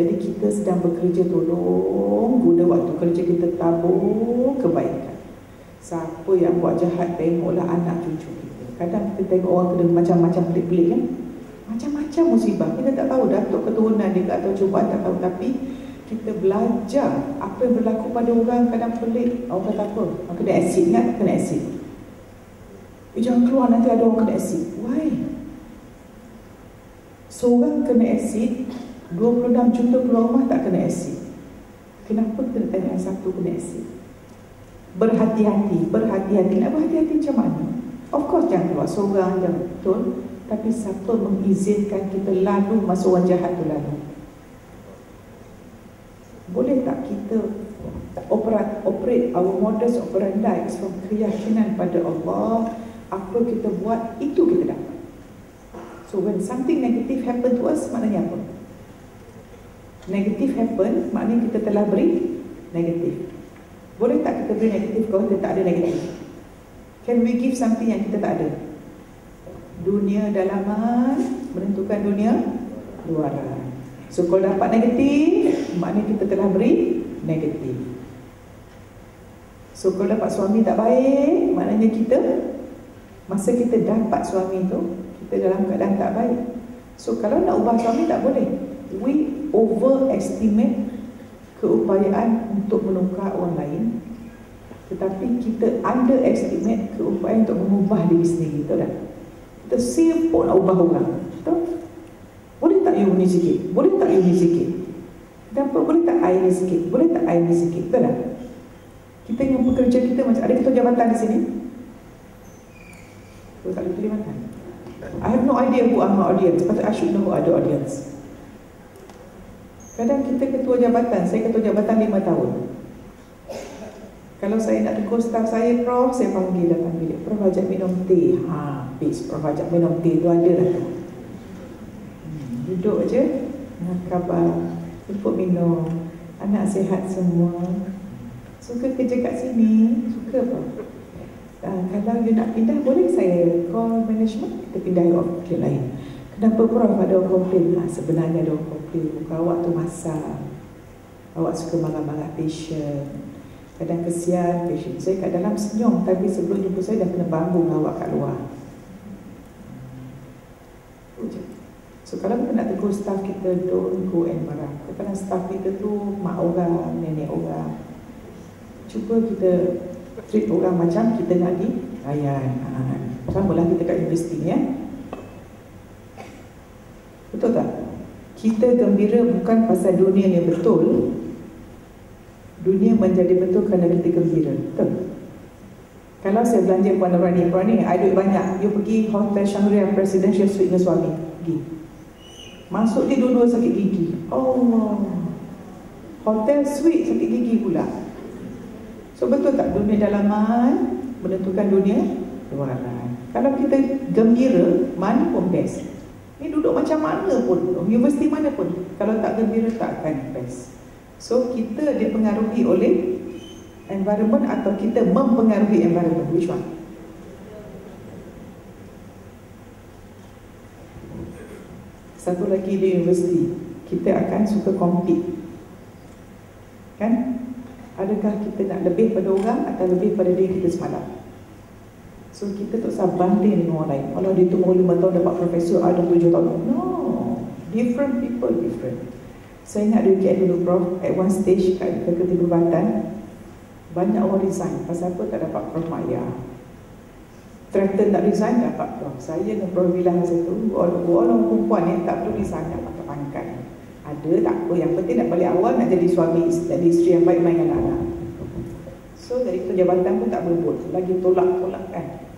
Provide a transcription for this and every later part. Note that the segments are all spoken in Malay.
Jadi kita sedang bekerja tolong guna waktu kerja kita tabung kebaikan. Siapa yang buat jahat tengoklah anak cucu kita. Kadang kita tengok orang kena macam-macam pelik-pelik kan. Macam-macam musibah. Kita tak tahu datuk keturunan dia atau cubaan tak tahu. Tapi kita belajar apa yang berlaku pada orang kadang pelik. Orang kata apa? Orang kena asid kan? Kena asid. Eh, jangan keluar nanti ada orang kena asid. Why? Seorang kena asid 26 juta keluar rumah tak kena asid. Kenapa kena tanya satu kena asid? Berhati-hati Berhati-hati. Nak berhati-hati macam mana? Of course jangan keluar seorang Jangan betul. Tapi siapa mengizinkan kita lalu Masa orang jahat tu lalu? Boleh tak kita operate, operate our modus operandi From keyakinan pada Allah Apa kita buat Itu kita dapat. So when something negative happen to us Maknanya apa? Negatif happen Maknanya kita telah beri Negatif Boleh tak kita beri negatif Kalau kita tak ada negatif Can we give something yang kita tak ada? Dunia dalaman Menentukan dunia Luaran. So kalau dapat negatif Maknanya kita telah beri Negatif So kalau dapat suami tak baik Maknanya kita Masa kita dapat suami tu Kita dalam keadaan tak baik. So kalau nak ubah suami tak boleh We overestimate keupayaan untuk menukar orang lain tetapi kita underestimate keupayaan untuk mengubah diri sendiri betul tak? kita sibuk nak ubah orang betul? boleh tak you ni sikit? boleh tak you ni sikit? kenapa? boleh tak I ni sikit? boleh tak I ni sikit? betul tak? kita yang bekerja kita macam ada ketua jabatan di sini? betul tak ada jabatan? I have no idea who are my audience but I should know who are the audience Kadang kita ketua jabatan, saya ketua jabatan lima tahun. Kalau saya nak tegur staf saya, Prof, saya panggil datang bilik. Prof, ajak minum teh. Ha, habis. Prof, ajak minum teh tu ada lah. Hmm, duduk aja. Nak khabar. Jemput minum. Anak sihat semua. Suka kerja kat sini? Suka apa? Uh, kalau you nak pindah, boleh saya call management? Kita pindah ke lain. Kenapa Prof ada orang komplain? Ha, sebenarnya ada orang komplain Bukan awak tu masak Awak suka marah-marah patient. Kadang kesian patient. Saya kat dalam senyum Tapi sebelum jumpa saya dah kena bambung awak kat luar. So kalau kita nak tegur staff kita Don't go and marah. Kadang staff kita tu Mak orang, nenek orang. Cuba kita Treat orang macam kita nak di Layan. Ha, Sama lah kita kat universiti ya Betul tak? Kita gembira bukan pasal dunia yang betul. Dunia menjadi betul kerana kita gembira Betul? Kalau saya belanja Puan Nurani Puan ni, ada duit banyak. You pergi Hotel Shangri-La Presidential Suite dengan suami. Pergi. Masuk dia dua-dua sakit gigi. Allah. Hotel Suite sakit gigi pula. So betul tak dunia dalaman Menentukan dunia luaran? Kalau kita gembira Mana pun best Ni duduk macam mana pun, universiti mana pun Kalau tak gembira tak akan best So kita dipengaruhi oleh environment atau kita mempengaruhi environment Which one? Satu lagi di universiti Kita akan suka compete Kan? Adakah kita nak lebih pada orang atau lebih pada diri kita semalam? So kita tak usah banding dengan orang lain. Kalau dia tunggu lima tahun dapat profesor Ada tujuh tahun No. Different people different. Saya ingat dia UKM dulu Prof At one stage kat fakulti perubatan Banyak orang resign. Pasal apa? Tak dapat Prof Maya. Threaten tak resign dapat Prof. Saya dengan Prof bilang masa tu Orang perempuan ni tak perlu resign Nak pakai pangkat Ada tak apa Yang penting nak balik awal Nak jadi suami Jadi isteri yang baik Main dengan anak. So dari tu jabatan pun tak berebut Lagi tolak-tolak kan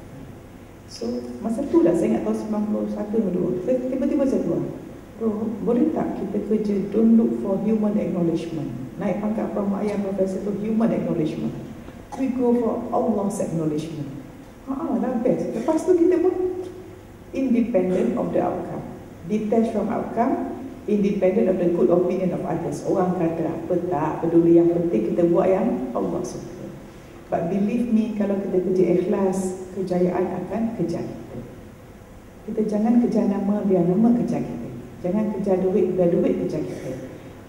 So masa tu dah saya ingat tahun 91 Saya tiba-tiba saya keluar. Bro, boleh tak kita kerja Don't look for human acknowledgement? Naik pangkat from ayah profesor tu Human acknowledgement. We go for Allah's acknowledgement. Haa, dah best Lepas tu kita pun Independent of the outcome. Detached from outcome Independent of the good opinion of others. Orang kata apa tak peduli Yang penting kita buat yang Allah suka But believe me, kalau kita kerja ikhlas, kejayaan akan kejar kita. Kita jangan kejar nama biar nama kejar kita. Jangan kejar duit biar duit kejar kita.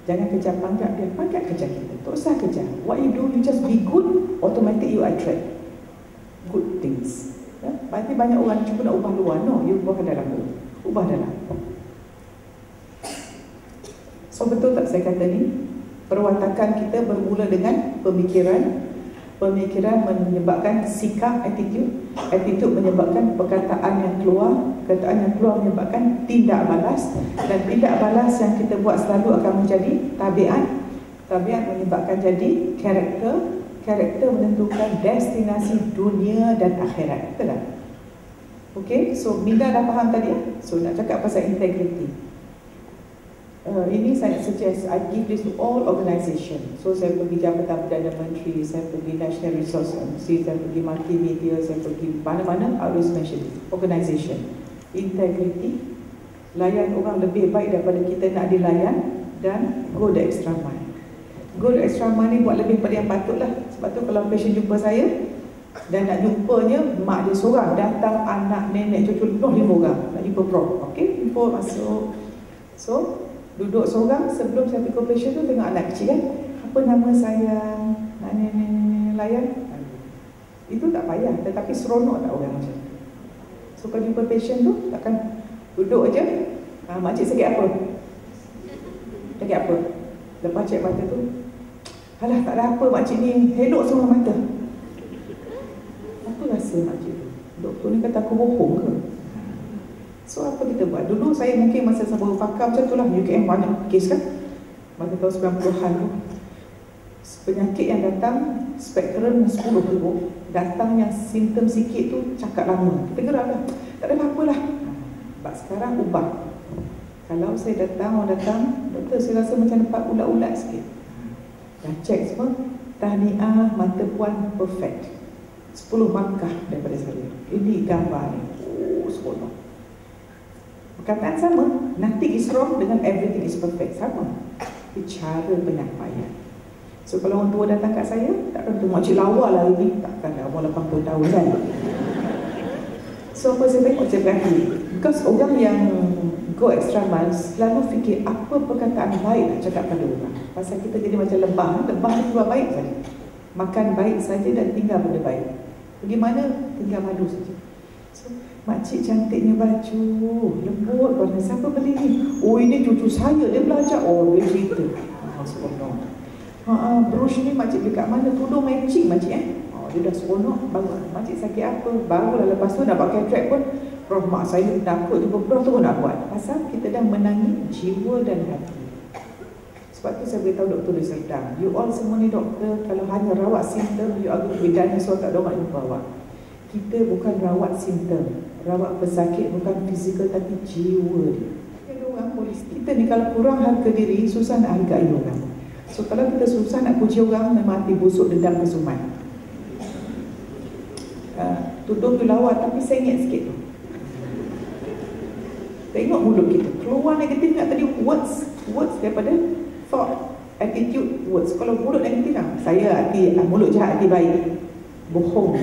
Jangan kejar pangkat dia, pangkat kejar kita. Tak usah kejar. What you do, you just be good, automatic you attract good things. Ya? Berarti banyak orang cuba nak ubah luar. No, you ubah dalam dulu. Ubah dalam. So betul tak saya kata ni? Perwatakan kita bermula dengan pemikiran. Pemikiran menyebabkan sikap, attitude. Attitude menyebabkan perkataan yang keluar. Perkataan yang keluar menyebabkan tindak balas. Dan tindak balas yang kita buat selalu akan menjadi tabiat. Tabiat menyebabkan jadi karakter karakter menentukan destinasi dunia dan akhirat. Betul tak? Okay, so Minda dah faham tadi ya? So nak cakap pasal integrity. Uh, ini saya suggest I give this to all organisation. So saya pergi Jabatan Perdana Menteri, saya pergi National Resource Agency, saya pergi multimedia, saya pergi mana-mana, I always mention organisation. Integrity, layan orang lebih baik daripada kita nak dilayan dan go the extra mile. Go the extra mile ni buat lebih pada yang patut lah. Sebab tu kalau patient jumpa saya, dan nak jumpanya mak dia seorang datang anak nenek cucu lima orang nak jumpa pro okey jumpa masuk so duduk seorang sebelum saya pergi operation tu tengok anak kecil kan apa nama saya? Nak nenek layan. Itu tak payah tetapi seronok tak orang macam tu. So kalau jumpa patient tu takkan duduk aja ha, makcik sakit apa? Sakit apa? Lepas cek mata tu alah tak ada apa makcik ni helok semua mata. Apa rasa makcik tu? Doktor ni kata aku bohong ke? So apa kita buat? Dulu saya mungkin masa saya baru fakar macam tu lah. UKM banyak kes kan? Masa tahun 90-an tu Penyakit yang datang Spektrum 10 tu Datang yang simptom sikit tu Cakap lama. Kita gerak lah. Tak ada apa-apa lah. Sebab sekarang ubah. Kalau saya datang Orang datang Doktor saya rasa macam dapat ulat-ulat sikit. Dah cek semua Tahniah mata puan perfect. 10 markah daripada saya. Ini gambar ni. Oh, seronok. Perkataan sama. Nothing is wrong dengan everything is perfect. Sama. Tapi cara penyampaian. So kalau orang tua datang kat saya, takkan tu makcik lawa lah ini. Takkan dah umur 80 tahun kan. So apa saya tengok saya berhati. Because orang yang go extra miles selalu fikir apa perkataan baik nak cakap pada orang. Pasal kita jadi macam lebah. Lebah ni buat baik saja. Makan baik saja dan tinggal benda baik. Pergi mana? Tinggal madu saja. So, makcik cantiknya baju, lembut warna. Siapa beli ni? Oh, ini cucu saya. Dia belajar. Oh, dia cerita. Seronok. Ha, ha, brush ni makcik dekat mana? Tudung matching makcik eh? Oh, dia dah seronok. Bagus. Makcik sakit apa? Barulah lepas tu dah pakai track pun. Roh mak saya takut tu. Bro tu nak buat. Pasal kita dah menangi jiwa dan hati. Sebab tu saya beritahu doktor di Serdang You all semua ni doktor Kalau hanya rawat simptom You are going to be dinosaur tak ada orang jumpa awak Kita bukan rawat simptom Rawat pesakit bukan fizikal Tapi jiwa dia Kita ni kalau kurang harga diri Susah nak hargai orang So kalau kita susah nak puji orang Memang hati busuk dendam kesumat uh, Tudung tu lawat Tapi sengit sikit tu Tengok mulut kita Keluar negatif nak tadi Words Words daripada thought, attitude, words. Kalau mulut negatif lah, saya hati, ah, mulut jahat, hati baik. Bohong.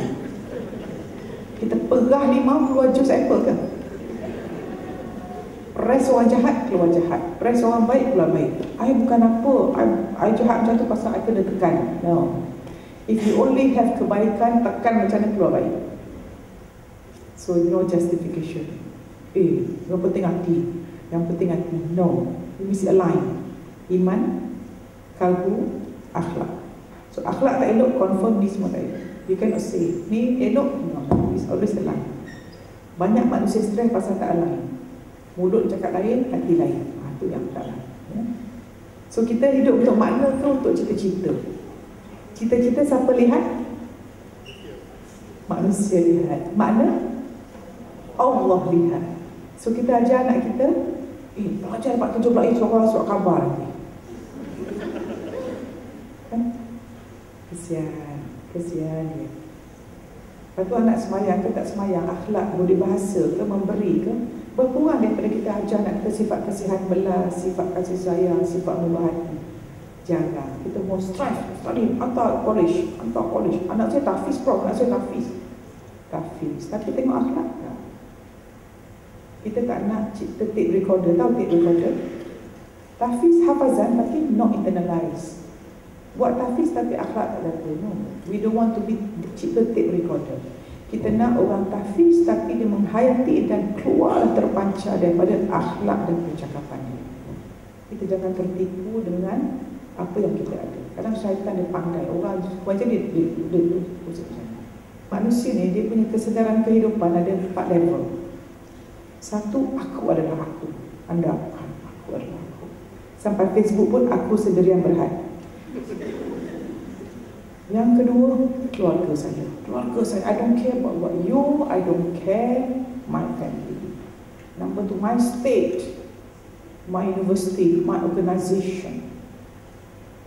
Kita limau, keluar jus apple ke? Press orang jahat, keluar jahat. Press orang baik, keluar baik. I bukan apa, I, I jahat macam tu pasal I kena tekan. No. If you only have kebaikan, tekan macam mana keluar baik. So, no justification. Eh, yang penting hati. Yang penting hati. No. You mesti align iman, kalbu, akhlak. So akhlak tak elok, confirm ni semua tak elok. You cannot say, ni elok, always a lie. Banyak manusia stres pasal tak align. Mulut cakap lain, hati lain. Ha, itu yang tak lain. Ya. So kita hidup untuk makna ke untuk cita-cita? Cita-cita siapa lihat? Manusia lihat. Makna? Allah lihat. So kita ajar anak kita, eh, belajar dapat 17 suara surat khabar nanti. Kesian, kesian dia. Lepas anak semayang ke tak semayang, akhlak, budi bahasa ke, memberi ke, berkurang daripada kita ajar anak kita sifat kesihan belas, sifat kasih sayang, sifat murah hati. Jangan. Kita mau strive, study, hantar college, hantar college. Anak saya tafiz, prof, anak saya tafiz. Tafiz. Tapi tengok akhlak tak? Kita tak nak cipta tape recorder. Tahu tape recorder? Tafiz hafazan tapi not internalized. Buat tafiz tapi akhlak tak ada. No. We don't want to be cipta tape recorder. Kita nak orang tafiz tapi dia menghayati dan keluar terpancar daripada akhlak dan percakapan dia. Kita jangan tertipu dengan apa yang kita ada. Kadang syaitan dia pandai. Orang wajah dia, dia, dia, dia, dia, Manusia ni dia punya kesedaran kehidupan ada empat level. Satu, aku adalah aku. Anda, aku adalah aku. Sampai Facebook pun aku sendiri yang berhad. Yang kedua, keluarga saya. Keluarga saya, I don't care about what you, I don't care my family. Number two, my state, my university, my organisation.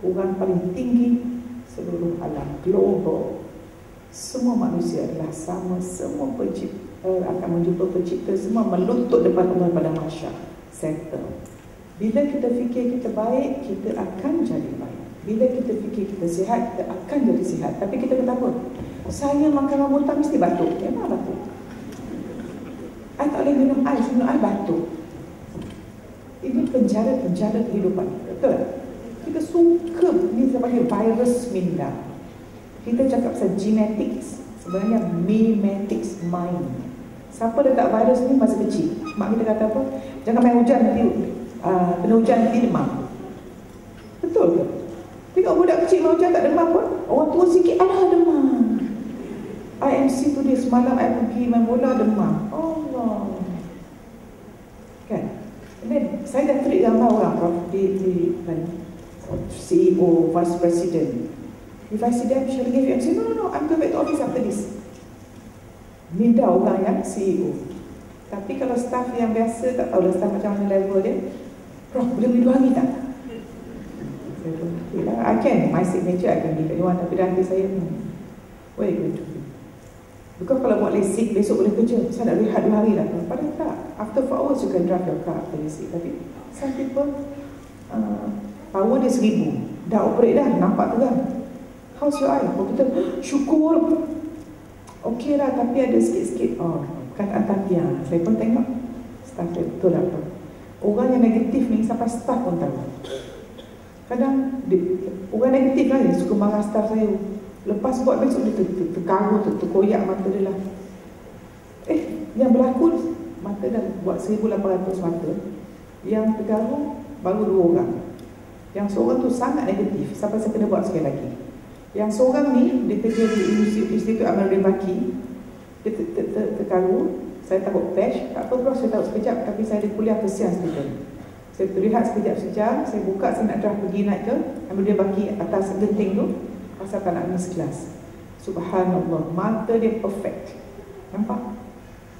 Orang paling tinggi seluruh alam, global. Semua manusia adalah sama, semua pencipta akan menjumpa pencipta, semua melutut depan Allah pada masyarakat. Settle. Bila kita fikir kita baik, kita akan jadi baik. Bila kita fikir kita sihat, kita akan jadi sihat. Tapi kita kata apa? Saya makan rambutan mesti batuk. Memang batuk. Saya tak boleh minum air, minum air batuk. Ini penjara-penjara kehidupan. Betul? Kita suka, ini sebagai virus minda. Kita cakap pasal genetics. Sebenarnya memetics mind. Siapa letak virus ni masa kecil? Mak kita kata apa? Jangan main hujan nanti. Uh, kena hujan nanti demam. Betul ke? Tapi kalau budak kecil macam demam pun, orang tua sikit, ada demam. IMC tu dia semalam saya pergi main bola demam. Allah. Kan? then, saya dah treat gambar orang prof, di, di CEO, Vice President. If I see them, shall I give you? I say, no, no, no, I'm going back to office after this. Minda orang yang CEO. Tapi kalau staff yang biasa, tak tahu dah staff macam mana level dia, Prof, boleh beli dua hari tak? Okay lah. I can, my signature I can give anyone Tapi nanti saya hmm, Where you going to be? Because kalau buat lasik besok boleh kerja. Saya nak rehat dua hari lah. Padahal tak. After four hours you can drive your car after lasik. Tapi some people uh, Power dia seribu. Dah operate dah, nampak terang How's your eye? Oh, kita syukur. Okay lah, tapi ada sikit-sikit. Oh, kan atas dia Saya pun tengok. Staff dia betul lah Orang yang negatif ni sampai staff pun tahu Kadang dia, orang negatif lah dia suka marah staff saya. Lepas buat besok dia ter, ter, terkaru, ter, terkoyak mata dia lah. Eh, yang berlaku mata dah buat 1800 mata. Yang tergaru baru dua orang. Yang seorang tu sangat negatif sampai saya kena buat sekali lagi. Yang seorang ni dia kerja di Institut Amal Rebaki. Dia ter, ter, ter, terkaru. Saya takut patch. Tak apa saya tahu sekejap. Tapi saya ada kuliah kesian student. Saya berehat sekejap sejam, saya buka, saya nak drive pergi naik ke, ambil dia bagi atas genting tu, pasal tak nak miss kelas. Subhanallah, mata dia perfect. Nampak?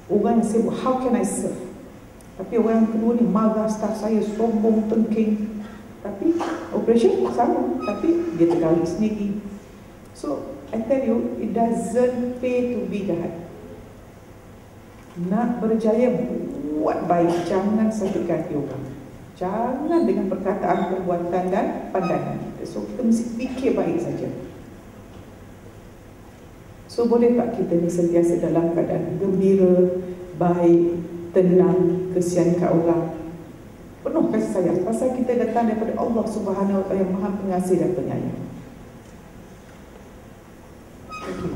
Orang yang sibuk, how can I serve? Tapi orang yang kedua ni marah staff saya, sombong, tengking. Tapi operation sama, tapi dia tergali sendiri. So, I tell you, it doesn't pay to be jahat. Nak berjaya, buat baik, jangan sakitkan orang. Jangan dengan perkataan, perbuatan dan pandangan kita. So kita mesti fikir baik saja. So boleh tak kita ni sentiasa dalam keadaan gembira, baik, tenang, kesian kat orang. Penuh kasih sayang. Pasal kita datang daripada Allah Subhanahu Taala yang Maha Pengasih dan Penyayang.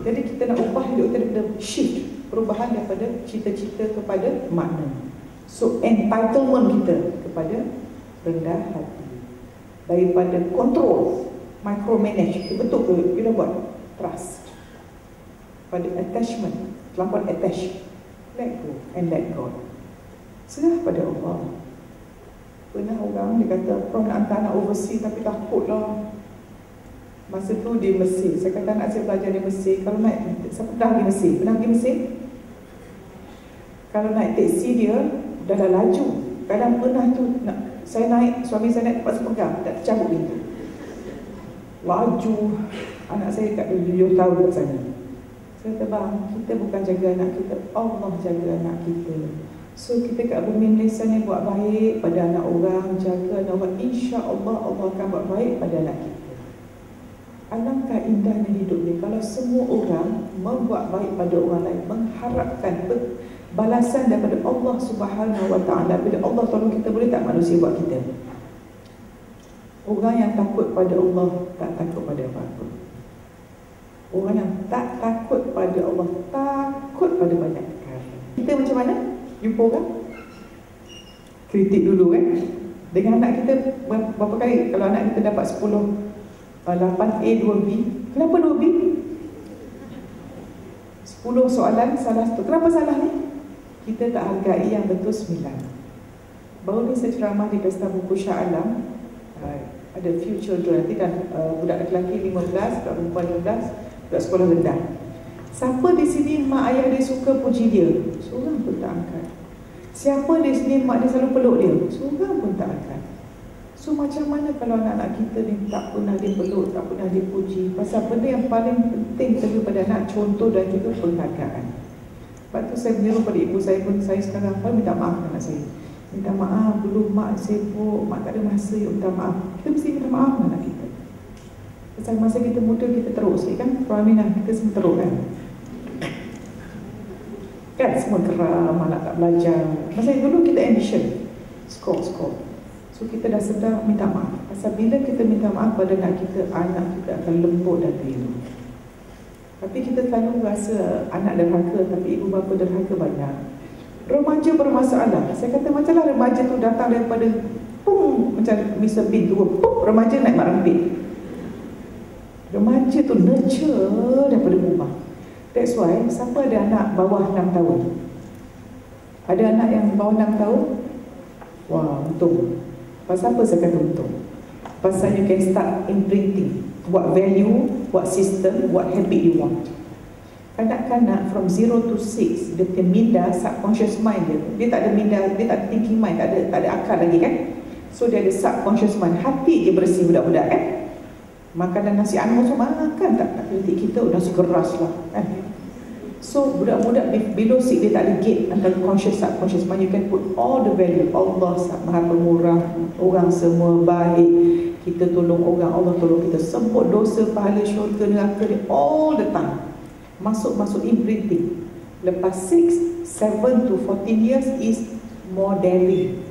Jadi kita nak ubah hidup kita daripada shift perubahan daripada cita-cita kepada makna. So entitlement kita kepada rendah hati. Daripada control micromanage betul ke? Kita buat? Trust. Pada attachment terlampau attach. Let go and let go. Serah pada Allah. Pernah orang dia kata Prof nak hantar anak overseas tapi takut lah. Masa tu di Mesir. Saya kata nak saya belajar di Mesir. Kalau naik siapa pernah pergi Mesir? Pernah pergi Mesir? Kalau naik taksi dia dah dah laju kadang pernah tu nak saya naik suami saya naik lepas pegang tak cabut pintu. Laju anak saya kat 7 tahun kat sana. Saya kata bang kita bukan jaga anak kita Allah jaga anak kita. So kita kat bumi Malaysia ni buat baik pada anak orang jaga anak orang. Insya Allah Allah akan buat baik pada anak kita. Alangkah indahnya hidup ni kalau semua orang membuat baik pada orang lain mengharapkan balasan daripada Allah Subhanahu Wa Taala bila Allah tolong kita boleh tak manusia buat kita Orang yang takut pada Allah tak takut pada apa-apa. Orang yang tak takut pada Allah takut pada banyak perkara. Kita macam mana? Jumpa orang? Kritik dulu kan? Dengan anak kita berapa kali kalau anak kita dapat 10 8A 2B Kenapa 2B? 10 soalan salah satu Kenapa salah ni? Kita tak hargai yang betul 9 Baru ni saya ceramah di Pesta Buku Syah Alam. Uh, Ada few children Nanti kan uh, budak lelaki 15 Budak perempuan 15 Budak sekolah rendah. Siapa di sini mak ayah dia suka puji dia? Seorang pun tak angkat. Siapa di sini mak dia selalu peluk dia? Seorang pun tak angkat. So macam mana kalau anak-anak kita ni tak pernah dipeluk, tak pernah dipuji Pasal benda yang paling penting pada anak contoh dan juga penghargaan Lepas tu saya menyeru pada ibu saya pun saya sekarang Kalau minta maaf anak saya. Minta maaf, dulu mak sibuk, mak tak ada masa, yuk minta maaf. Kita mesti minta maaf anak kita. Pasal masa kita muda kita teruk sikit kan? Peramina kita semua teruk kan? Kan semua geram, anak tak belajar. Masa dulu kita ambition. Score, score. So kita dah sedar minta maaf. Pasal bila kita minta maaf pada anak kita Anak kita akan lembut dan terima Tapi kita selalu rasa Anak derhaka tapi ibu bapa derhaka banyak. Remaja bermasalah. Saya kata macamlah remaja tu datang daripada Pum Macam Mr. Bean tu Pum Remaja naik mak rempit Remaja tu nurture daripada rumah. That's why Siapa ada anak bawah 6 tahun? Ada anak yang bawah 6 tahun? Wah untung. Pasal apa saya kata untung? Pasal you can start imprinting What value, what system, what habit you want. Kanak-kanak from 0 to 6 Dia punya minda, subconscious mind dia. Dia tak ada minda, dia tak ada thinking mind Tak ada, tak ada akal lagi kan? So dia ada subconscious mind. Hati dia bersih budak-budak kan? Makanan nasi anu semua makan tak? Tak kritik kita, oh, nasi keras lah kan? So budak-budak below six dia tak ada gate antara conscious subconscious mind. You can put all the value. Allah maha pemurah orang semua baik kita tolong orang Allah tolong kita. Sebut dosa pahala syurga neraka ni all the time. Masuk-masuk imprinting lepas 6 7 to 14 years is modeling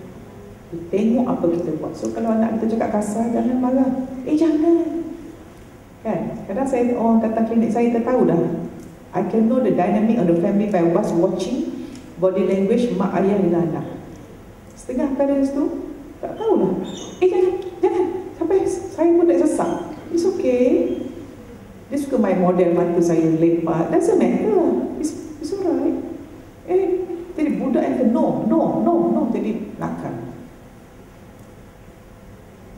kita tengok apa kita buat. So kalau anak kita cakap kasar jangan marah. Eh jangan. Kan? Kadang saya orang datang klinik saya kita tahu dah. I can know the dynamic of the family by was watching body language mak ayah dan anak. Setengah parents tu tak tahulah. Eh jangan, jangan. Sampai saya pun tak sesak. It's okay. Dia suka main model mata saya lepak. Doesn't matter. It's, it's alright. Eh, jadi budak yang kata no, no, no, no. Jadi nakal.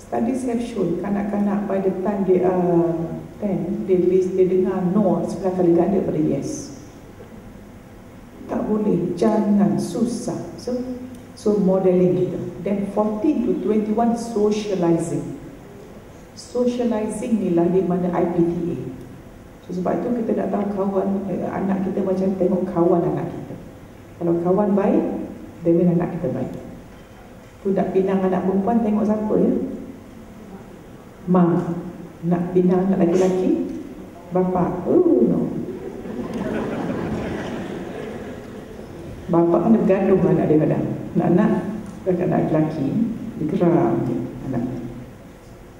Studies have shown kanak-kanak by the time they are Then dia, dia dengar no sebelah kali ganda pada yes Tak boleh, jangan, susah So, so modeling kita Then 14 to 21 socializing Socializing ni lah di mana IPTA so, Sebab itu kita nak tahu kawan eh, Anak kita macam tengok kawan anak kita. Kalau kawan baik Dia anak kita baik. Tu nak pinang anak perempuan tengok siapa ya? Ma. Nak bina anak lelaki? Bapa. Oh no. Bapa kan bergaduh anak dia kadang. Nak anak lelaki. Dia geram anak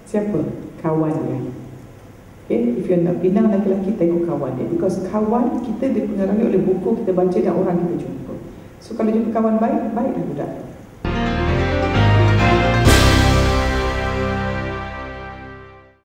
siapa? Kawan dia. Okay if you nak bina anak lelaki tengok kawan dia. Because kawan kita dipengaruhi oleh buku kita baca dan orang kita jumpa. So kalau jumpa kawan baik baik dah budak